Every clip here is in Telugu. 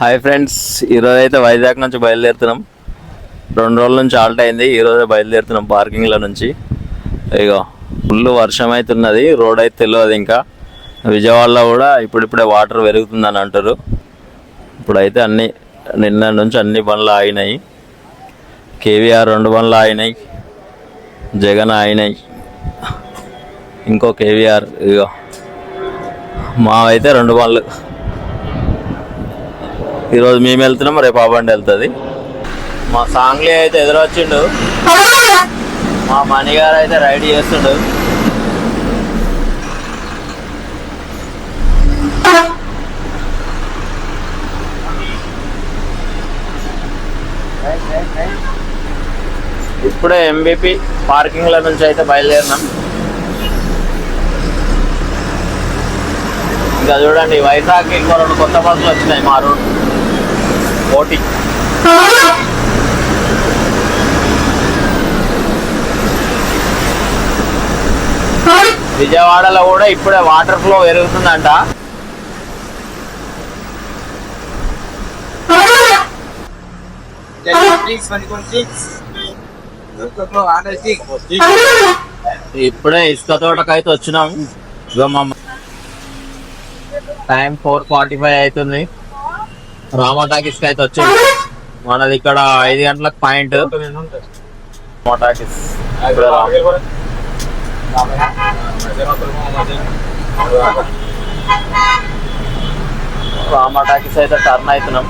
హాయ్ ఫ్రెండ్స్ ఈరోజు అయితే వైజాగ్ నుంచి బయలుదేరుతున్నాం. రెండు రోజుల నుంచి ఆల్ట్ అయింది ఈరోజే బయలుదేరుతున్నాం పార్కింగ్లో నుంచి. ఇగో ఫుల్ వర్షం అవుతున్నది ఉన్నది రోడ్ అయితే తెలియదు ఇంకా. విజయవాడలో కూడా ఇప్పుడిప్పుడే వాటర్ పెరుగుతుందని అంటారు. ఇప్పుడైతే అన్ని నిన్న నుంచి అన్ని బండ్లు ఆగినాయి. కేవీఆర్ రెండు బండ్లు ఆగినాయి జగన్ ఆగినాయి. ఇంకో కేవీఆర్ ఇగో మావైతే రెండు బండ్లు. ఈరోజు మేము వెళ్తున్నాం రేపు ఆ బండి వెళ్తుంది. మా సాంగ్లీ అయితే ఎదురొచ్చిండు. మా మణిగారు అయితే రైడ్ చేస్తుండు. ఇప్పుడే ఎంబీపీ పార్కింగ్ల నుంచి అయితే బయలుదేరినాం. ఇంకా చూడండి వైజాగ్ ఇంకో రెండు కొత్త బస్సులు వచ్చినాయి మా రోడ్ ఓటీ విజయవాడలో కూడా ఇప్పుడే వాటర్ ఫ్లో పెరుగుతుందంట. ఇప్పుడే ఇసుక తోటకైతే వచ్చినాం. టైం ఫోర్ ఫార్టీ ఫైవ్ అవుతుంది. రామటాకిస్ అయితే వచ్చింది. మనది ఇక్కడ ఐదు గంటలకు పాయింట్. రామటాకిస్. ఇక్కడ రా- రామటాకిస్ అయితే టర్న్ అవుతున్నాం.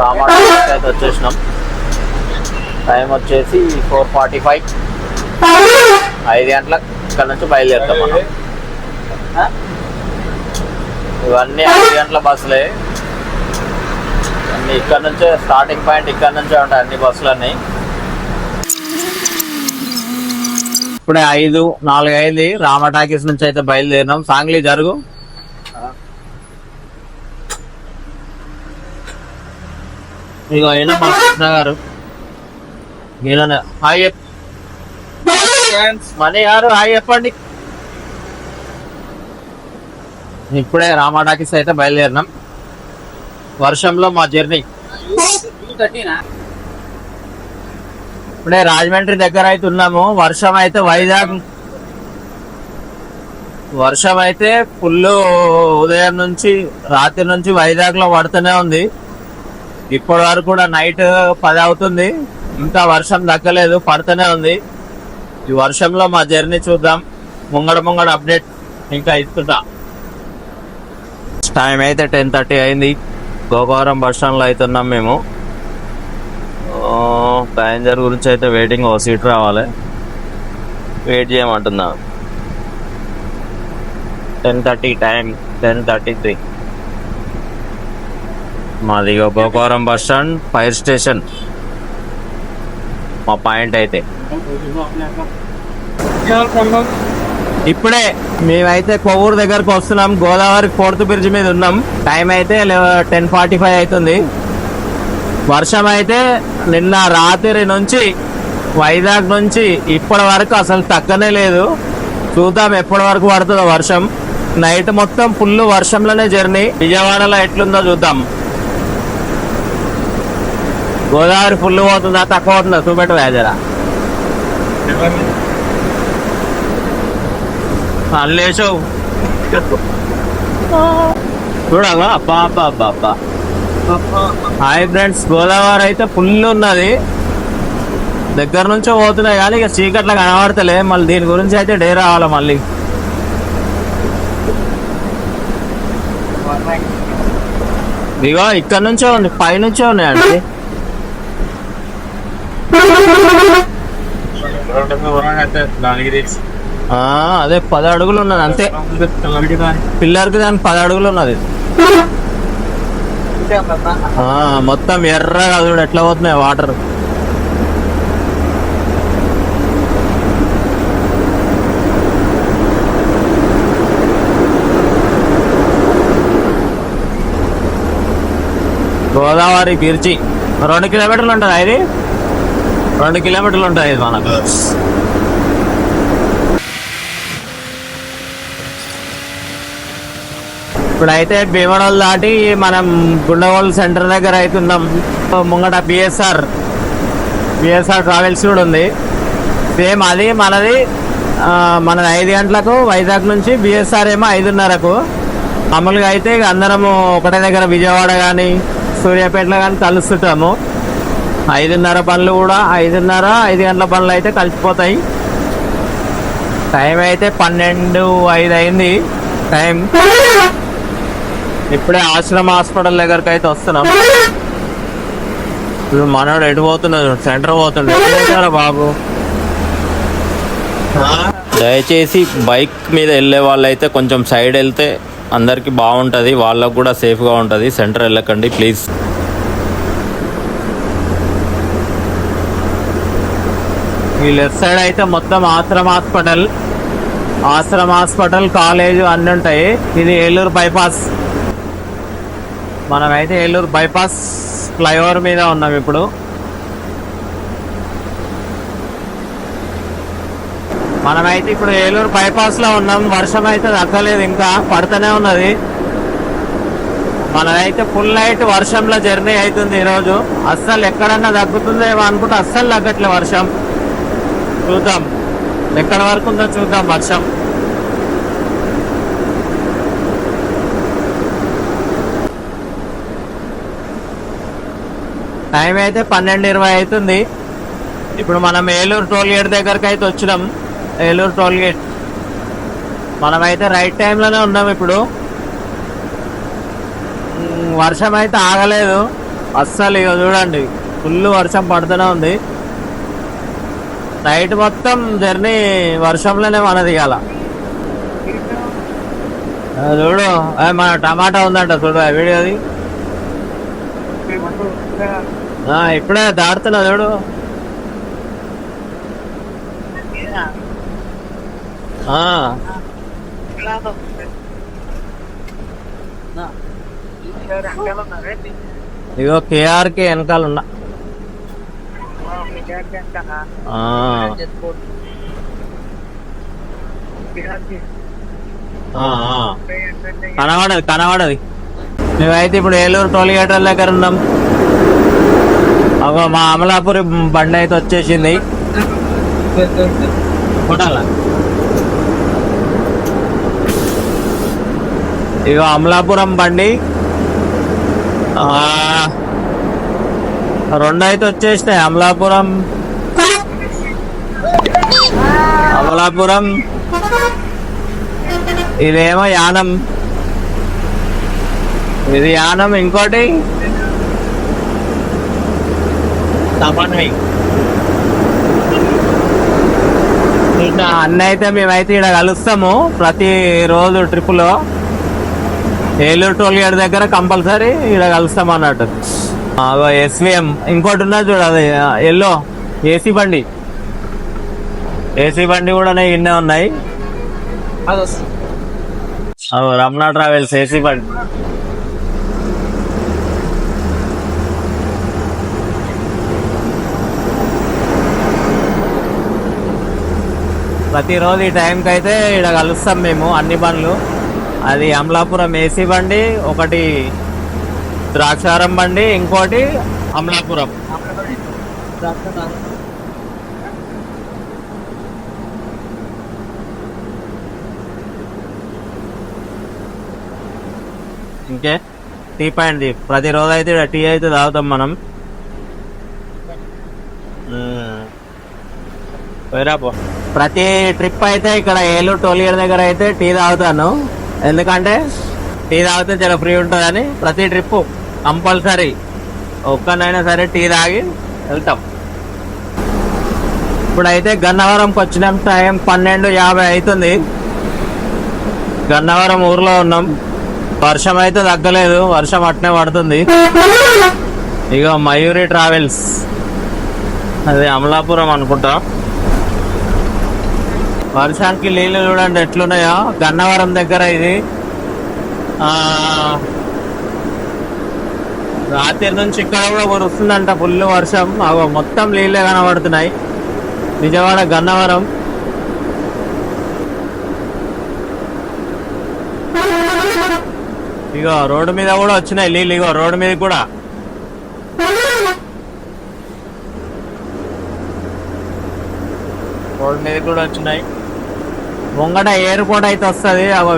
రామటాకిస్ అయితే వచ్చేసినాం. టైం వచ్చేసి ఫోర్ ఫార్టీ ఫైవ్ ఐదు గంటలకు ఇక్కడ నుంచి బయలుదేరుతాం మనం. ఇవన్నీ ఐదు గంటల బస్సులే. అన్ని ఇక్కడ నుంచే స్టార్టింగ్ పాయింట్ ఇక్కడ నుంచే ఉంటాయి అన్ని బస్సులన్నీ. ఇప్పుడే ఐదు నాలుగు అయింది. రామటాకీస్ నుంచి అయితే బయలుదేరినాం. సాంగ్లీ జరుగు. ఇగో అయినా మా కృష్ణ గారు. ఈయన హాయ్ చెప్. మనీ గారు హాయ్ చెప్పండి. ఇప్పుడే రామాటాకీస్ అయితే బయలుదేరినాం. వర్షంలో మా జర్నీ. ఇప్పుడే రాజమండ్రి దగ్గర అయితే ఉన్నాము. వర్షం అయితే వైజాగ్. వర్షం అయితే ఫుల్ ఉదయం నుంచి రాత్రి నుంచి వైజాగ్లో పడుతూనే ఉంది. ఇప్పటి వరకు కూడా నైట్ పది అవుతుంది. ఇంకా వర్షం దక్కలేదు పడుతూనే ఉంది. ఈ వర్షంలో మా జర్నీ చూద్దాం. ముంగడ ముంగడ అప్డేట్ ఇంకా ఇస్తుంటా. టైం అయితే టెన్ థర్టీ అయింది. గోకవరం బస్ స్టాండ్లో అవుతున్నాం మేము. ప్యాసింజర్ గురించి అయితే వెయిటింగ్ ఓ సీట్ రావాలి. Wait చేయమంటున్నాం. Ten thirty time ten thirty three మాది ఇగో Gokavaram bus stand fire station. మా పాయింట్ అయితే. ఇప్పుడే మేమైతే కొవ్వూరు దగ్గరకు వస్తున్నాం. గోదావరి ఫోర్త్ బ్రిడ్జ్ మీద ఉన్నాం. టైం అయితే టెన్ ఫార్టీ ఫైవ్ అవుతుంది. వర్షం అయితే నిన్న రాత్రి నుంచి వైజాగ్ నుంచి ఇప్పటి వరకు అసలు తగ్గనే లేదు. చూద్దాం ఎప్పటి వరకు పడుతుందో వర్షం. నైట్ మొత్తం ఫుల్ వర్షంలోనే జర్నీ. విజయవాడలో ఎట్లుందో చూద్దాం. గోదావరి ఫుల్ పోతుందా తక్కువ అవుతుందా చూపెట్టు వేజరా లేచావు చూడగా అబ్బా అబ్బా అబ్బా అబ్బా. హాయ్ ఫ్రెండ్స్ గోదావరి అయితే ఫుల్ ఉన్నది. దగ్గర నుంచో పోతున్నాయి కానీ ఇక చీకట్లో కనబడతలే. మళ్ళీ దీని గురించి అయితే డే రావాలి మళ్ళీ? ఇగో ఇక్కడ నుంచే ఉంది పై నుంచే ఉన్నాయండి. అదే పది అడుగులు ఉన్నది అంతే. పిల్లర్కి దాని పది అడుగులు ఉన్నది. ఆ, మొత్తం ఎర్రగా చూడు ఎట్లా పోతున్నాయి వాటర్. గోదావరి బీర్చి. రెండు కిలోమీటర్లు ఉంటుంది అది రెండు కిలోమీటర్లు ఇది మనకు. ఇప్పుడైతే భీమడోలు దాటి మనం గుండగోల్ సెంటర్ దగ్గర అవుతున్నాం ముంగట బిఎస్ఆర్ బిఎస్ఆర్ ట్రావెల్స్ కూడా ఉంది. సేమ్ అది మనది ఆ, మనది ఐదు గంటలకు వైజాగ్ నుంచి బిఎస్ఆర్ ఏమో ఐదున్నరకు. మామూలుగా అయితే అందరము ఒకటే దగ్గర విజయవాడ కానీ సూర్యాపేటలో కానీ కలుస్తుంటాము. ఐదున్నర పనులు కూడా ఐదున్నర ఐదు గంటల పనులు అయితే కలిసిపోతాయి. టైం అయితే పన్నెండు ఐదు అయింది. టైం. ఇప్పుడే ఆశ్రమ హాస్పిటల్ దగ్గరకు అయితే వస్తున్నాం. ఇప్పుడు మనోడు ఎటు పోతున్నాడు? సెంటర్ పోతున్నాడు. బాబు? దయచేసి బైక్ మీద వెళ్ళే వాళ్ళైతే కొంచెం సైడ్ వెళ్తే అందరికి బాగుంటుంది. వాళ్ళకు కూడా సేఫ్గా ఉంటుంది. సెంటర్ వెళ్ళకండి ప్లీజ్. ఈ లెఫ్ట్ సైడ్ అయితే మొత్తం ఆశ్రమ హాస్పిటల్ ఆశ్రమ హాస్పిటల్ కాలేజ్ అన్నీ ఉంటాయి. ఇది ఏలూరు బైపాస్. మనమైతే ఏలూరు బైపాస్ ఫ్లైఓవర్ మీద ఉన్నాం ఇప్పుడు. మనమైతే ఇప్పుడు ఏలూరు బైపాస్లో ఉన్నాం. వర్షం అయితే తగ్గలేదు ఇంకా పడుతూనే ఉన్నది. మనమైతే ఫుల్ నైట్ వర్షంలో జర్నీ అవుతుంది ఈరోజు. అస్సలు ఎక్కడన్నా తగ్గుతుందేమో అనుకుంటే అస్సలు తగ్గట్లే వర్షం. చూద్దాం. ఎక్కడ వరకు ఉందో చూద్దాం వర్షం. టైం అయితే పన్నెండు ఇరవై అవుతుంది. ఇప్పుడు మనం ఏలూరు టోల్ గేట్ దగ్గరకు అయితే వచ్చినాం. Eluru toll gate. మనమైతే రైట్ టైంలోనే ఉన్నాం ఇప్పుడు. వర్షం అయితే ఆగలేదు. అస్సలు ఇక చూడండి ఫుల్ వర్షం పడుతూనే ఉంది. నైట్ మొత్తం జర్నీ వర్షంలోనే మనది ఇవాళ చూడు. మన టమాటా ఉందంట చూడు ఆ వీడియోది. ఆ, ఇప్పుడే దాడుతున్నా చూడు. ఇగో కేఆర్కి వెనకాల ఉన్నా. కనబడది కనబడది. మేమైతే ఇప్పుడు ఏలూరు టోల్ గేట్ దగ్గర ఉన్నాం. అగో మా అమలాపురి బండి అయితే వచ్చేసింది. కొట్టాలా? ఇగో అమలాపురం బండి. రెండు అయితే వచ్చేసినాయి అమలాపురం. అమలాపురం. ఇదేమో యానం. ఇది యానం ఇంకోటి. తపన్వి. ఇంకా అన్న అయితే మేమైతే ఇక్కడ కలుస్తాము ప్రతి రోజు ట్రిప్పులో ఏలూరు టోల్ గేట్ దగ్గర కంపల్సరీ ఇక్కడ కలుస్తాం అన్నట్టు ఎస్విఎం ఇంకోటి ఉన్నది చూడాలి అది ఎల్లో. ఏసీ బండి. ఏసీ బండి కూడా ఇన్నే ఉన్నాయి. రమణ ట్రావెల్స్ ఏసీ బండి. ప్రతిరోజు ఈ టైంకి అయితే ఇక్కడ కలుస్తాం మేము అన్ని బండ్లు. అది అమలాపురం ఏసీ బండి ఒకటి ద్రాక్షారం బండి ఇంకోటి అమలాపురం. ఇంకే టీ పాయింట్ ప్రతిరోజు అయితే టీ అయితే తాగుతాం మనం. మ్మ్. ప్రతి ట్రిప్ అయితే ఇక్కడ ఏలూరు టోలియర్ దగ్గర అయితే టీ తాగుతాను. ఎందుకంటే టీ తాగితే చాలా ఫ్రీ ఉంటుందని ప్రతి ట్రిప్పు. కంపల్సరీ ఒక్కనైనా సరే టీ తాగి వెళ్తాం. ఇప్పుడైతే గన్నవరంకి వచ్చినాం. టైం పన్నెండు యాభై అవుతుంది. గన్నవరం ఊర్లో ఉన్నాం. వర్షం అయితే తగ్గలేదు. వర్షం అట్నే పడుతుంది. ఇక మయూరి ట్రావెల్స్. అది అమలాపురం అనుకుంటా. వర్షానికి నీళ్ళు చూడండి ఎట్లున్నాయో. గన్నవరం దగ్గర ఇది. రాత్రి నుంచి ఇక్కడ కూడా కురుస్తుందంట ఫుల్ వర్షం. అగో మొత్తం నీళ్ళే కనబడుతున్నాయి. విజయవాడ గన్నవరం. ఇగో రోడ్డు మీద కూడా వచ్చినాయి నీళ్ళు ఇగో రోడ్డు మీద కూడా. రోడ్డు మీద కూడా వచ్చినాయి. ముంగట ఎయిర్పోర్ట్ అయితే వస్తుంది అగో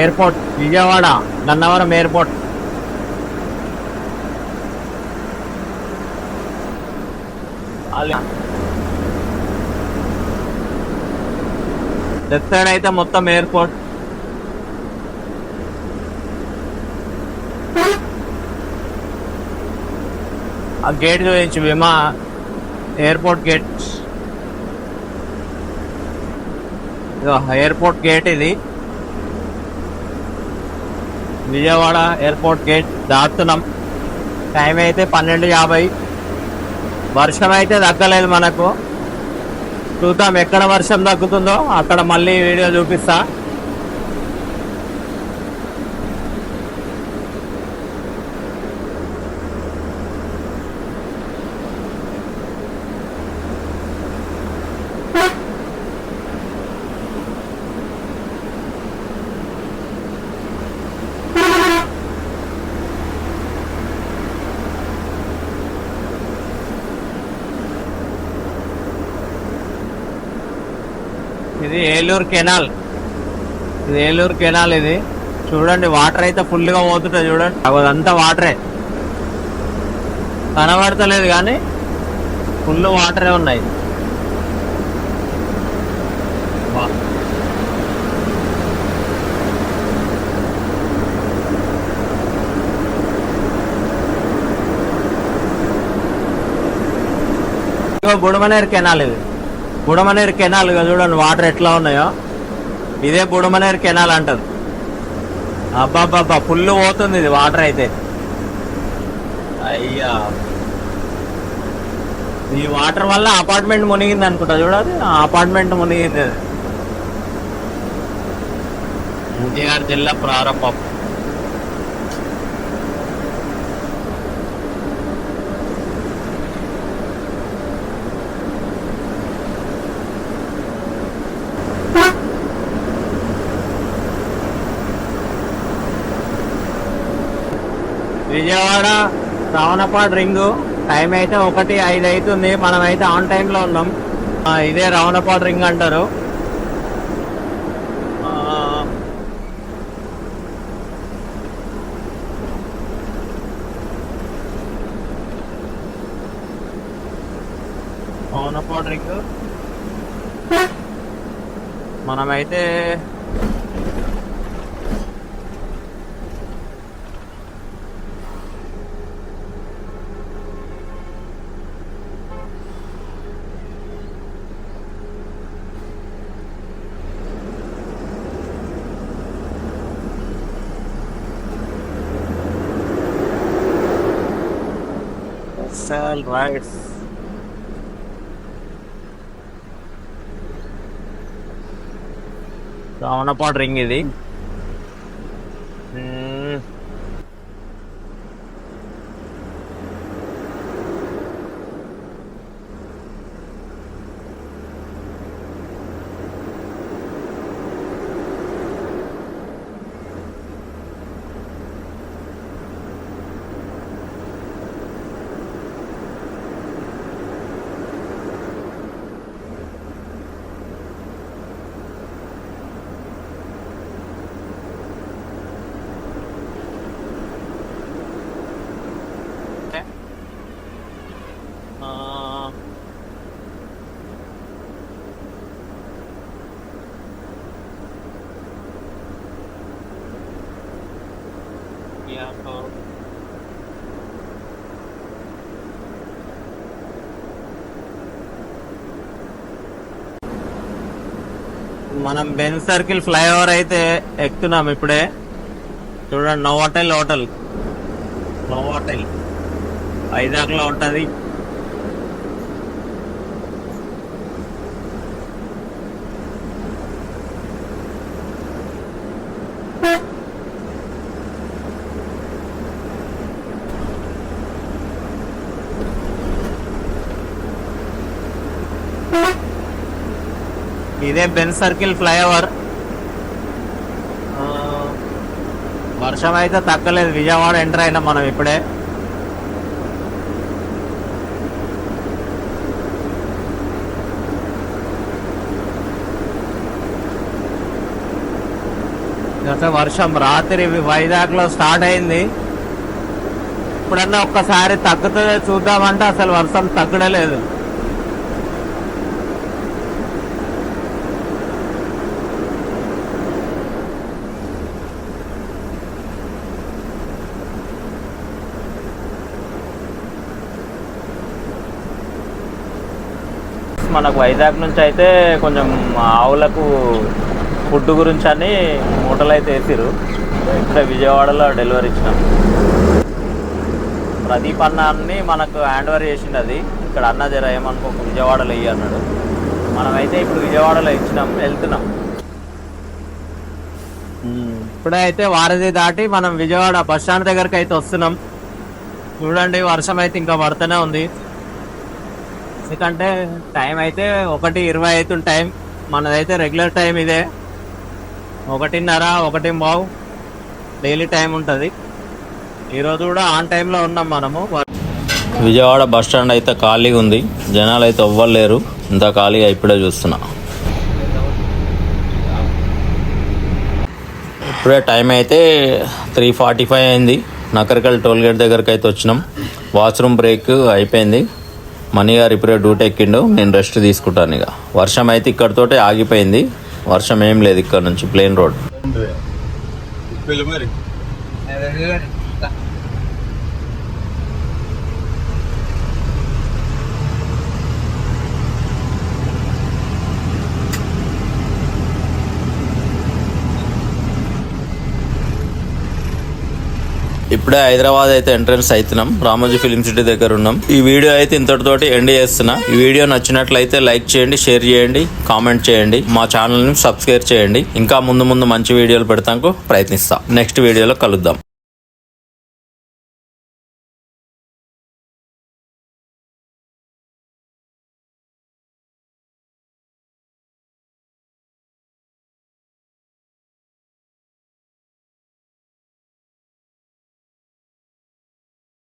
airport Vijayawada Gannavaram airport. Left side అయితే మొత్తం ఎయిర్పోర్ట్ ఆ గేట్ గురించి విమా ఎయిర్పోర్ట్ గేట్ ఎయిర్పోర్ట్ గేట్ ఇది. విజయవాడ ఎయిర్పోర్ట్ గేట్ దాటుతున్నాం. టైం అయితే పన్నెండు యాభై. వర్షం అయితే తగ్గలేదు మనకు. చూద్దాం ఎక్కడ వర్షం తగ్గుతుందో. అక్కడ మళ్ళీ వీడియో చూపిస్తా ఇది ఏలూరు కెనాల్. ఇది ఏలూరు కెనాల్ ఇది. చూడండి వాటర్ అయితే ఫుల్గా పోతుంటుంది చూడండి అదంతా వాటరే. కనబడతలేదు కానీ ఫుల్ వాటరే ఉన్నాయి. బుడమనేరు కెనాల్ ఇది. బుడమనేరు కెనాల్ చూడండి వాటర్ ఎట్లా ఉన్నాయో. ఇదే బుడమనేరు కెనాల్ అంటారు అబ్బాబ్బాబ్బా ఫుల్ పోతుంది ఇది వాటర్ అయితే. అయ్యా. ఈ వాటర్ వల్ల అపార్ట్మెంట్ మునిగింది అనుకుంటా చూడాలి. ఆ అపార్ట్మెంట్ మునిగింది. అది. ఎన్టీఆర్ జిల్లా ప్రారంభం. ఇక్కడ రావణపాడు రింగు. టైం అయితే ఒకటి ఐదు అవుతుంది. మనం అయితే ఆన్ టైంలో ఉన్నాం. ఇదే రావణపాడు రింగ్ అంటారు. రావణపాడు రింగ్. మనమైతే Sell rights. రావణపాడు రింగ్ ఇది మ్మ్. ఆ, యా, మనం బెన్ సర్కిల్ ఫ్లైఓవర్ అయితే ఎక్కుతున్నాం ఇప్పుడే. చూడండి నోవాటెల్ హోటల్ నోవాటెల్ వైజాగ్లో ఉంటది. ఇదే బెన్ సర్కిల్ ఫ్లైఓవర్. వర్షం అయితే తగ్గలేదు. విజయవాడ ఎంటర్ అయినా మనం ఇప్పుడే. వర్షం రాత్రి వైజాగ్లో స్టార్ట్ అయింది. ఇప్పుడన్నా ఒక్కసారి తగ్గుతుందో చూద్దామంటే అసలు వర్షం తగ్గడలేదు. మనకు వైజాగ్ నుంచి అయితే కొంచెం ఆవులకు ఫుడ్ గురించి అని మూటలు అయితే వేసిరు ఇప్పుడే విజయవాడలో డెలివరీ ఇచ్చినాం. ప్రదీప్ అన్న అన్ని మనకు హ్యాండ్ ఓవర్ చేసిండు అది. ఇక్కడ అన్న జర ఏమనుకో విజయవాడలో ఇయ్యి అన్నాడు. మనమైతే ఇప్పుడు విజయవాడలో ఇచ్చినాం వెళ్తున్నాం. ఇప్పుడైతే వారధి దాటి మనం విజయవాడ బస్ స్టాండ్ దగ్గరికి అయితే వస్తున్నాం. చూడండి వర్షం అయితే ఇంకా పడుతూనే ఉంది. ఎందుకంటే టైం అయితే ఒకటి ఇరవై అవుతుంది టైం. మనదైతే రెగ్యులర్ టైం ఇదే. ఒకటిన్నర ఒకటి బావు డైలీ టైం ఉంటుంది. ఈరోజు కూడా ఆన్ టైంలో ఉన్నాం మనము. విజయవాడ బస్ స్టాండ్ అయితే ఖాళీగా ఉంది. జనాలు అయితే ఎవ్వలేరు ఇంత ఖాళీగా ఇప్పుడే చూస్తున్నా. ఇప్పుడే టైం అయితే త్రీ ఫార్టీ ఫైవ్ అయింది. నకరికల్ టోల్గేట్ దగ్గరికి అయితే వచ్చినాం. వాష్రూమ్ బ్రేక్ అయిపోయింది. మనీ గారు ఇప్పుడే డ్యూటీ ఎక్కిండు నేను రెస్ట్ తీసుకుంటాను ఇక. వర్షం అయితే ఇక్కడితోటే ఆగిపోయింది. వర్షం ఏం లేదు ఇక్కడ నుంచి ప్లేన్ రోడ్. ఇప్పుడే హైదరాబాద్ అయితే ఎంట్రన్స్ అవుతున్నాం. రామోజీ ఫిలిం సిటీ దగ్గర ఉన్నాం. ఈ వీడియో అయితే ఇంతటితోటి ఎండ్ చేస్తున్నా. ఈ వీడియో నచ్చినట్లయితే లైక్ చేయండి షేర్ చేయండి కామెంట్ చేయండి. మా ఛానల్ని సబ్స్క్రైబ్ చేయండి. ఇంకా ముందు ముందు మంచి వీడియోలు పెడతాకు ప్రయత్నిస్తాం. నెక్స్ట్ వీడియోలో కలుద్దాం.